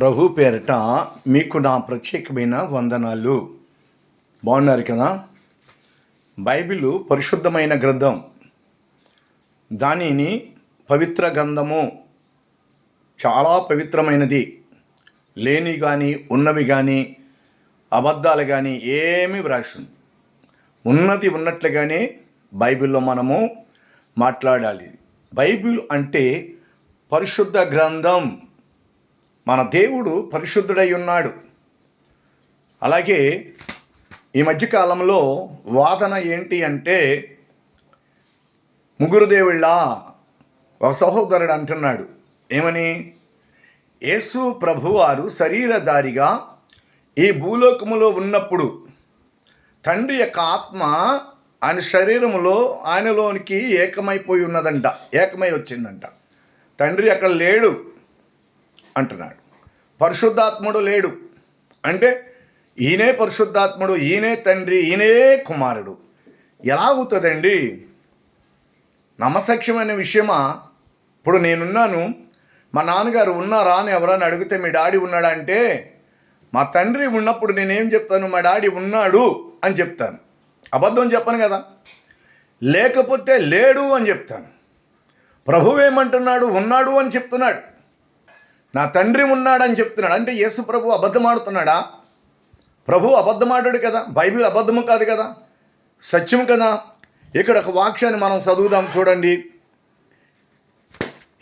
ప్రభు పేరట మీకు నా ప్రత్యేకమైన వందనాలు. బాగున్నారు కదా? బైబిల్ పరిశుద్ధమైన గ్రంథం. దానిని పవిత్ర గ్రంథము చాలా పవిత్రమైనది. లేని కానీ ఉన్నవి కానీ అబద్ధాలు కానీ ఏమి వ్రాసింది ఉన్నది ఉన్నట్లుగానే బైబిల్లో మనము మాట్లాడాలి. బైబిల్ అంటే పరిశుద్ధ గ్రంథం. మన దేవుడు పరిశుద్ధుడై ఉన్నాడు అలాగే ఈ మధ్యకాలంలో వాదన ఏంటి అంటే ముగ్గురు దేవుళ్ళ ఒక సహోదరుడు అంటున్నాడు. ఏమని? యేసు ప్రభువారు శరీరధారిగా ఈ భూలోకములో ఉన్నప్పుడు తండ్రి యొక్క ఆత్మ ఆయన శరీరములో ఆయనలోనికి ఏకమైపోయి ఉన్నదంట ఏకమై వచ్చిందంట. తండ్రి అక్కడ లేడు. అంటున్నాడు. పరిశుద్ధాత్ముడు లేడు. అంటే ఈయనే పరిశుద్ధాత్ముడు ఈయనే తండ్రి ఈయనే కుమారుడు. ఎలా అవుతుందండి? నమసక్ష్యమైన విషయమా? ఇప్పుడు నేనున్నాను. మా నాన్నగారు ఉన్నారా అని ఎవరైనా అడిగితే మీ డాడీ ఉన్నాడా అంటే మా తండ్రి ఉన్నప్పుడు నేనేం చెప్తాను? మా డాడీ ఉన్నాడు అని చెప్తాను. అబద్ధం చెప్పను కదా. లేకపోతే లేడు అని చెప్తాను. ప్రభువేమంటున్నాడు ఉన్నాడు అని చెప్తున్నాడు. నా తండ్రి ఉన్నాడని చెప్తున్నాడు. అంటే యేసు ప్రభు అబద్ధమాడుతున్నాడా? ప్రభు అబద్ధమాడాడు కదా. బైబిల్ అబద్ధము కాదు కదా. సత్యం కదా. ఇక్కడ ఒక వాక్యాన్ని మనం చదువుదాం చూడండి.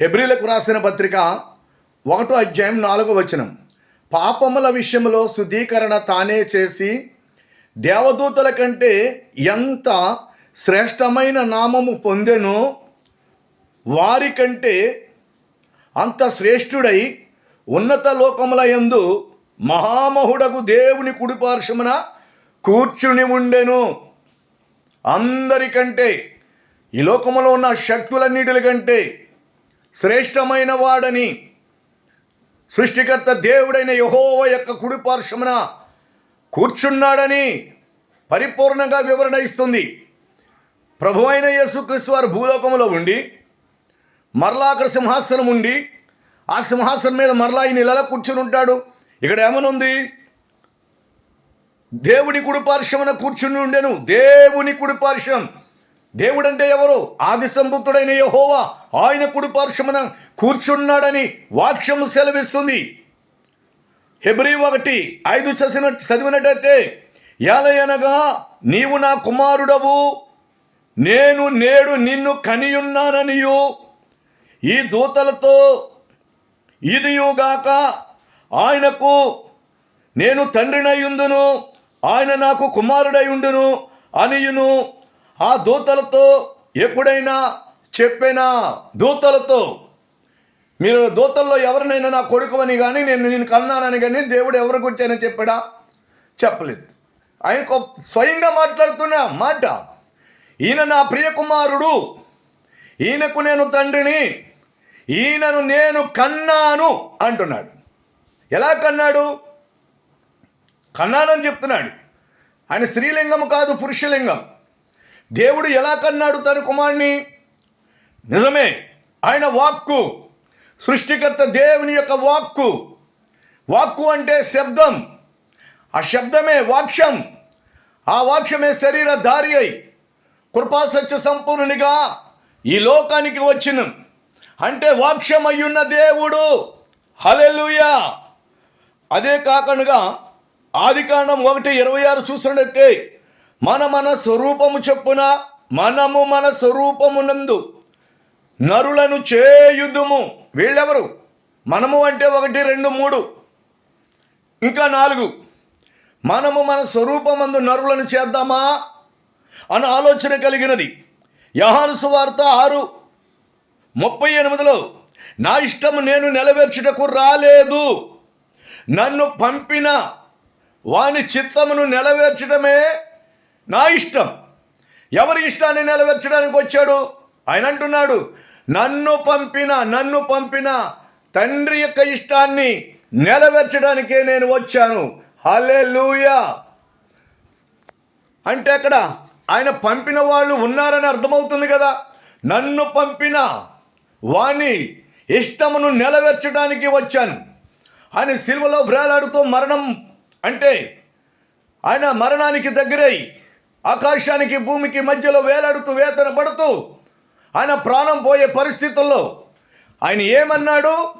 హెబ్రిలకు రాసిన పత్రిక ఒకటో అధ్యాయం నాలుగో వచనం. పాపముల విషయంలో శుద్ధీకరణ తానే చేసి దేవదూతల కంటే ఎంత శ్రేష్టమైన నామము పొందెనో వారి కంటే అంత శ్రేష్ఠుడై ఉన్నత లోకముల యందు మహామహుడకు దేవుని కుడిపార్శ్వమున కూర్చుని ఉండెను. అందరికంటే ఈ లోకములో ఉన్న శక్తులన్నిటిల కంటే శ్రేష్టమైన వాడని సృష్టికర్త దేవుడైన యహోవ యొక్క కుడిపార్శ్వమున కూర్చున్నాడని పరిపూర్ణంగా వివరణ ఇస్తుంది. ప్రభు అయిన యేసుక్రీస్తు వారు భూలోకములో ఉండి మరలా అక్కడ సింహాసనం ఉండి ఆ సింహాసనం మీద మరలా ఈయన ఇలా కూర్చుని ఉంటాడు. ఇక్కడ ఏమనుంది? దేవుని కుడిపార్శ్వమున కూర్చుని ఉండెను. దేవుని కుడిపార్శ్వం దేవుడు అంటే ఎవరు? ఆది సంబుద్ధుడైన యహోవా. ఆయన కుడిపార్శ్వమున కూర్చున్నాడని వాక్యము సెలవిస్తుంది. హెబ్రి ఒకటి ఐదు చదివిన చదివినట్టయితే ఏలయనగా నీవు నా కుమారుడవు. నేను నేడు నిన్ను కనియున్నాననియు. ఈ దూతలతో ఇదియుగాక ఆయనకు నేను తండ్రినయుందును ఆయన నాకు కుమారుడై ఉండును అనియును. ఆ దూతలతో ఎప్పుడైనా చెప్పేనా దూతలతో మీరు దూతల్లో ఎవరినైనా నా కొడుకు అని కానీ నేను నేను కన్నానని కానీ దేవుడు ఎవరి గురించైనా చెప్పాడా? చెప్పలేదు. ఆయన స్వయంగా మాట్లాడుతున్న మాట ఈయన నా ప్రియ కుమారుడు ఈయనకు నేను తండ్రిని ఈయనను నేను కన్నాను అంటున్నాడు. ఎలా కన్నాడు? కన్నానని చెప్తున్నాడు. ఆయన స్త్రీలింగం కాదు పురుషలింగం. దేవుడు ఎలా కన్నాడు తన కుమారుని నిజమే ఆయన వాక్కు సృష్టికర్త దేవుని యొక్క వాక్కు. వాక్కు అంటే శబ్దం. ఆ శబ్దమే వాక్యం. ఆ వాక్యమే శరీరధారి అయి కృపాసత్య సంపూర్ణునిగా ఈ లోకానికి వచ్చిన. అంటే వాక్యమయ్యున్న దేవుడు. హలెలుయా అదే కాకుండా ఆది కాండం ఒకటి ఇరవై ఆరు చూసినట్లయితే మన మన స్వరూపము చెప్పున మనము మన స్వరూపమునందు నరులను చేయుదుము. వీళ్ళెవరు? మనము అంటే ఒకటి రెండు మూడు ఇంకా నాలుగు. మనము మన స్వరూపమందు నరులను చేద్దామా? అన్న ఆలోచన కలిగినది. యహాను సువార్త ఆరు ముప్పై ఎనిమిదిలో నా ఇష్టము నేను నెరవేర్చుటకు రాలేదు. నన్ను పంపిన వాని చిత్తమును నెరవేర్చడమే నా ఇష్టం. ఎవరి ఇష్టాన్ని నెరవేర్చడానికి వచ్చాడు? ఆయన అంటున్నాడు నన్ను పంపిన నన్ను పంపిన తండ్రి యొక్క ఇష్టాన్ని నెరవేర్చడానికే నేను వచ్చాను. హలే అంటే అక్కడ ఆయన పంపిన వాళ్ళు ఉన్నారని అర్థమవుతుంది కదా. నన్ను పంపిన వాణి ఇష్టమును నెలవేర్చడానికి వచ్చాను. ఆయన సిల్వలో వ్రేలాడుతూ మరణం అంటే ఆయన మరణానికి దగ్గరై ఆకాశానికి భూమికి మధ్యలో వేలాడుతూ వేతన పడుతూ ఆయన ప్రాణం పోయే పరిస్థితుల్లో ఆయన ఏమన్నాడు?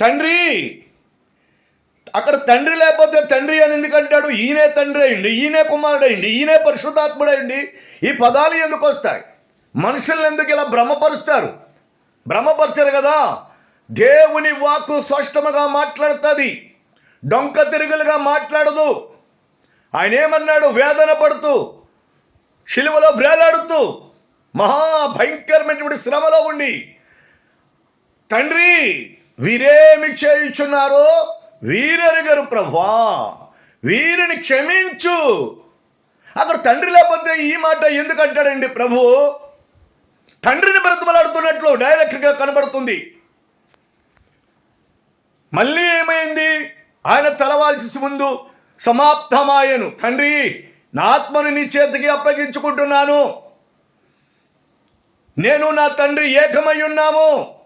తండ్రి అక్కడ తండ్రి లేకపోతే తండ్రి అని ఎందుకంటాడు ఈయనే తండ్రి అయింది ఈయనే కుమారుడు ఈయనే పరిశుద్ధాత్ముడైంది ఈ పదాలు ఎందుకు వస్తాయి? మనుషులను ఎందుకు ఇలా భ్రమపరుస్తారు? భ్రమపరచరు కదా? దేవుని వాక్కు స్పష్టముగా మాట్లాడుతుంది. డొంక తిరుగులుగా మాట్లాడదు. ఆయన ఏమన్నాడు? వేదన పడుతూ శిలువలో బ్రేలాడుతూ మహా భయంకరమైనటువంటి శ్రమలో ఉండి తండ్రి వీరేమి చేయుచున్నారో వీరెరుగరు ప్రభా వీరిని క్షమించు. అక్కడ తండ్రి లేకపోతే ఈ మాట ఎందుకంటాడండి ప్రభు? తండ్రిని బ్రతమలాడుతున్నట్లు డైరెక్ట్గా కనబడుతుంది. మళ్ళీ ఏమైంది? ఆయన తలవాల్సి ముందు సమాప్తమాయను. తండ్రి నా ఆత్మను నీ చేతికి అప్పగించుకుంటున్నాను. నేను నా తండ్రి ఏకమై ఉన్నాము.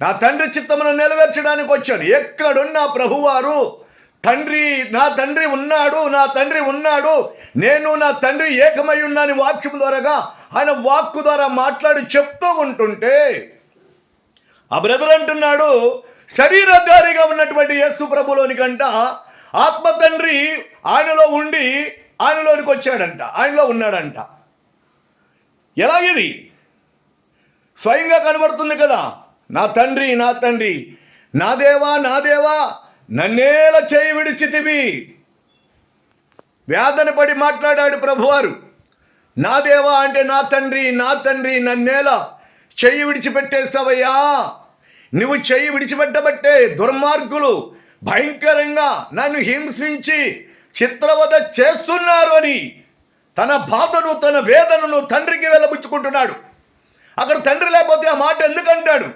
నా తండ్రి చిత్తమును నెరవేర్చడానికి వచ్చాను. ఎక్కడున్నా ప్రభువారు తండ్రి నా తండ్రి ఉన్నాడు నా తండ్రి ఉన్నాడు. నేను నా తండ్రి ఏకమై ఉన్నాని వాక్యము ద్వారాగా ఆయన వాక్కు ద్వారా మాట్లాడి చెప్తూ ఉంటుంటే ఆ బ్రదర్ అంటున్నాడు శరీరధారిగా ఉన్నటువంటి యేసు ప్రభులోని కంట ఆత్మ తండ్రి ఆయనలో ఉండి ఆయనలోనికి వచ్చాడంట ఆయనలో ఉన్నాడంట. ఎలాగిది స్వయంగా కనబడుతుంది కదా నా తండ్రి నా తండ్రి నా దేవా నా దేవా నన్నేల చేయి విడిచితివి వేదన పడి మాట్లాడాడు ప్రభువారు. నా దేవా అంటే నా తండ్రి నా తండ్రి నన్నేల చెయ్యి విడిచిపెట్టేసావయ్యా నువ్వు చెయ్యి విడిచిపెట్టబట్టే దుర్మార్గులు భయంకరంగా నన్ను హింసించి చిత్రవద చేస్తున్నారు అని తన బాధను తన వేదనను తండ్రికి వెళ్ళబుచ్చుకుంటున్నాడు అక్కడ తండ్రి లేకపోతే ఆ మాట ఎందుకంటాడు?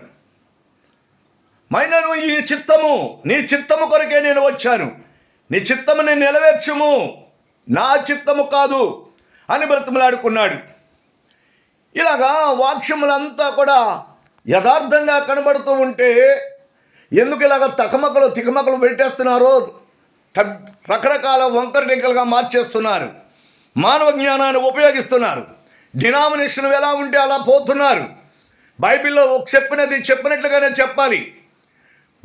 మైనను ఈ చిత్తము నీ చిత్తము కొరకే నేను వచ్చాను. నీ చిత్తముని నెరవేర్చుము నా చిత్తము కాదు అని బ్రతిమలాడుకున్నాడు. ఇలాగా వాక్యములంతా కూడా యథార్థంగా కనబడుతూ ఉంటే ఎందుకు ఇలాగ తకమకలు తికమకలు పెట్టేస్తున్నారో త- రకరకాల వంకర టింకలుగా మార్చేస్తున్నారు. మానవ జ్ఞానాన్ని ఉపయోగిస్తున్నారు. డినామినేషన్ ఎలా ఉంటే అలా పోతున్నారు. బైబిల్లో చెప్పినది చెప్పినట్లుగానే చెప్పాలి.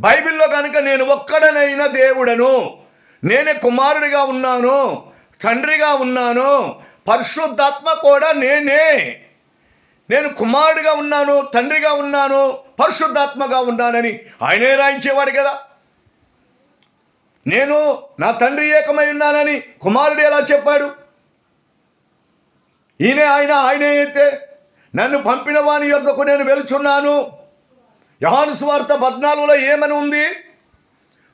బైబిల్లో కనుక నేను ఒక్కడనైనా దేవుడను నేనే కుమారుడిగా ఉన్నాను తండ్రిగా ఉన్నాను పరిశుద్ధాత్మ కూడా నేనే. నేను కుమారుడిగా ఉన్నాను తండ్రిగా ఉన్నాను పరిశుద్ధాత్మగా ఉన్నానని ఆయనే రాయించేవాడు కదా. నేను నా తండ్రి ఏకమై ఉన్నానని కుమారుడు ఎలా చెప్పాడు? ఈయనే ఆయన ఆయనే అయితే నన్ను పంపిన వాని యొక్కకు నేను వెలుచున్నాను యహాను సువార్త పద్నాలుగులో ఏమని ఉంది?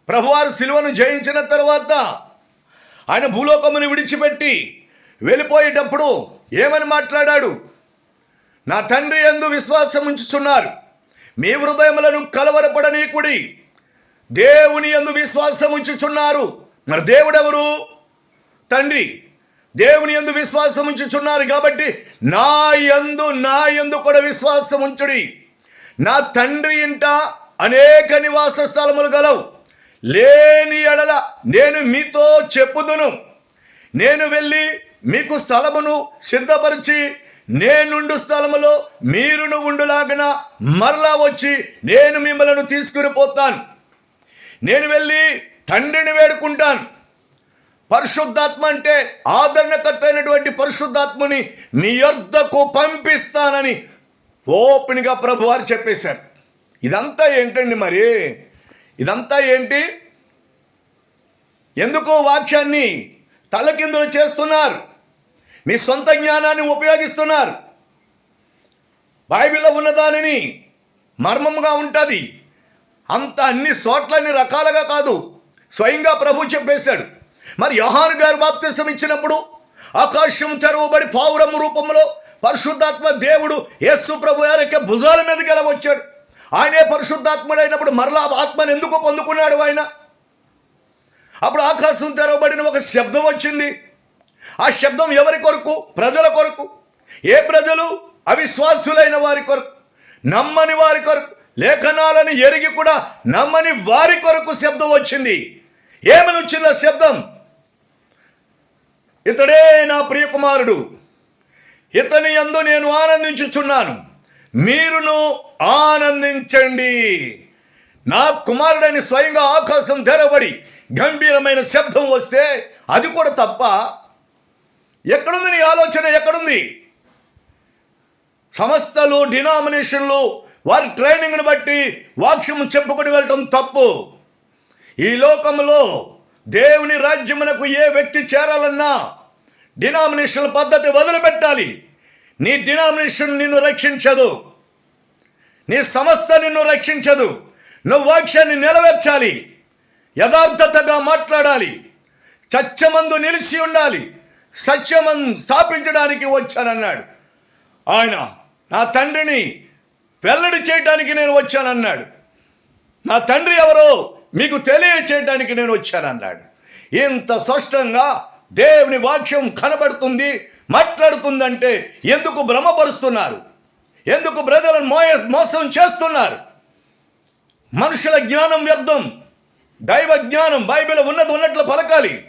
ప్రభువారు శిలువను జయించిన తర్వాత ఆయన భూలోకమును విడిచిపెట్టి వెళ్ళిపోయేటప్పుడు ఏమని మాట్లాడాడు? నా తండ్రి ఎందు విశ్వాసం ఉంచుచున్నారు. మీ హృదయములను కలవరపడనీకుడి దేవుని ఎందు విశ్వాసం ఉంచుచున్నారు. మరి దేవుడెవరు? తండ్రి దేవుని ఎందు విశ్వాసం ఉంచుచున్నారు కాబట్టి నా యందు నా యందు కూడా విశ్వాసం ఉంచుడి. నా తండ్రి ఇంట అనేక నివాస స్థలములు గలవు. లేని ఎడల నేను మీతో చెప్పుదును. నేను వెళ్ళి మీకు స్థలమును సిద్ధపరిచి నేనుండు స్థలములో మీరును ఉండులాగన మరలా వచ్చి నేను మిమ్మలను తీసుకుని పోతాను. నేను వెళ్ళి తండ్రిని వేడుకుంటాను. పరిశుద్ధాత్మ అంటే ఆదరణకర్త అయినటువంటి పరిశుద్ధాత్మని మీ యొద్దకు పంపిస్తానని ఓపెన్గా ప్రభు వారు చెప్పేశారు. ఇదంతా ఏంటండి మరి? ఇదంతా ఏంటి? ఎందుకు వాక్యాన్ని తలకిందులు చేస్తున్నారు? మీ సొంత జ్ఞానాన్ని ఉపయోగిస్తున్నారు? బైబిల్లో ఉన్నదానిని మర్మముగా ఉంటుంది. అంత అన్ని చోట్లన్నీ రకాలుగా కాదు. స్వయంగా ప్రభు చెప్పేశాడు. మరి యోహాను గారు బాప్తిసం ఇచ్చినప్పుడు ఆకాశం తెరవబడి పావురము రూపంలో పరిశుద్ధాత్మ దేవుడు యేసు ప్రభు గారి యొక్క భుజాల మీదకి ఎలా వచ్చాడు? ఆయనే పరిశుద్ధాత్ముడైనప్పుడు మరలా ఆత్మను ఎందుకు పొందుకున్నాడు ఆయన? అప్పుడు ఆకాశం తెరవబడిన ఒక శబ్దం వచ్చింది. ఆ శబ్దం ఎవరి కొరకు? ప్రజల కొరకు. ఏ ప్రజలు? అవిశ్వాసులైన వారి కొరకు. నమ్మని వారి కొరకు. లేఖనాలను ఎరిగి కూడా నమ్మని వారి కొరకు శబ్దం వచ్చింది. ఏమని వచ్చింది ఆ శబ్దం? ఇతడే నా ప్రియకుమారుడు. ఇతని ఎందు నేను ఆనందించుచున్నాను. మీరును ఆనందించండి. నా కుమారుడని స్వయంగా ఆకాశం తెరబడి గంభీరమైన శబ్దం వస్తే అది కూడా తప్ప ఎక్కడుంది నీ ఆలోచన? ఎక్కడుంది? సంస్థలు డినామినేషన్లు వారి ట్రైనింగ్ను బట్టి వాక్యం చెప్పుకొని వెళ్ళటం తప్పు. ఈ లోకంలో దేవుని రాజ్యమునకు ఏ వ్యక్తి చేరాలన్నా డినామినేషన్ పద్ధతి వదిలిపెట్టాలి. నీ డినామినేషన్ నిన్ను రక్షించదు. నీ సంస్థ నిన్ను రక్షించదు. నువ్వు వాక్యాన్ని నెరవేర్చాలి. యథార్థతగా మాట్లాడాలి. సత్యమందు నిలిచి ఉండాలి. సత్యమం స్థాపించడానికి వచ్చానన్నాడు. ఆయన నా తండ్రిని వెల్లడి చేయడానికి నేను వచ్చానన్నాడు. నా తండ్రి ఎవరో మీకు తెలియచేయడానికి నేను వచ్చానన్నాడు. ఇంత స్పష్టంగా దేవుని వాక్యం కనబడుతుంది మాట్లాడుతుందంటే ఎందుకు భ్రమపరుస్తున్నారు? ఎందుకు ప్రజలను మోయ మోసం చేస్తున్నారు? మనుషుల జ్ఞానం వ్యర్థం. దైవ జ్ఞానం బైబిల్ ఉన్నది ఉన్నట్లు పలకాలి.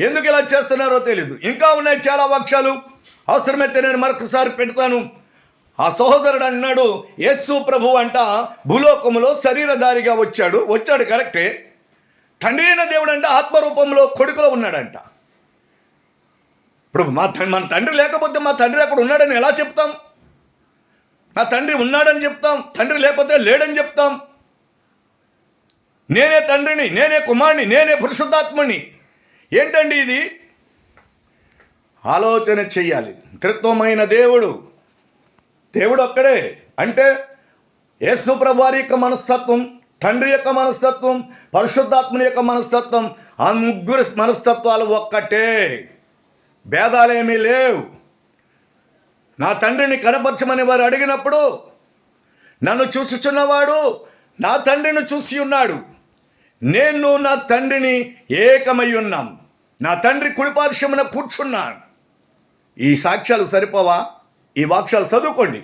ఎందుకు ఇలా చేస్తున్నారో తెలియదు ఇంకా ఉన్నాయి చాలా వాక్యాలు. అవసరమైతే నేను మరొకసారి పెడతాను. ఆ సహోదరుడు అన్నాడు యేసు ప్రభు అంట భూలోకములో శరీరధారిగా వచ్చాడు. వచ్చాడు కరెక్టే. తండ్రి అయిన దేవుడు అంటే ఆత్మరూపంలో కొడుకులో ఉన్నాడంట. ఇప్పుడు మా తండ్రి మన తండ్రి లేకపోతే మా తండ్రి అక్కడ ఉన్నాడని ఎలా చెప్తాం? నా తండ్రి ఉన్నాడని చెప్తాం తండ్రి లేకపోతే లేడని చెప్తాం. నేనే తండ్రిని నేనే కుమారుని నేనే పురుషుద్ధాత్మని. ఏంటండి ఇది? ఆలోచన చెయ్యాలి. త్రిత్వమైన దేవుడు. దేవుడు ఒక్కడే అంటే యేసు ప్రభు యొక్క మనస్తత్వం. తండ్రి యొక్క మనస్తత్వం పరిశుద్ధాత్మని యొక్క మనస్తత్వం ఆ ముగ్గురు మనస్తత్వాలు ఒక్కటే. భేదాలేమీ లేవు. నా తండ్రిని కనపరచమని వారు అడిగినప్పుడు నన్ను చూసుచున్నవాడు నా తండ్రిని చూసి ఉన్నాడు. నేను నా తండ్రిని ఏకమై ఉన్నాం. నా తండ్రి కుడిపార్శ్వమున కూర్చున్నాను ఈ సాక్ష్యాలు సరిపోవా? ఈ వాక్యాలు చదువుకోండి.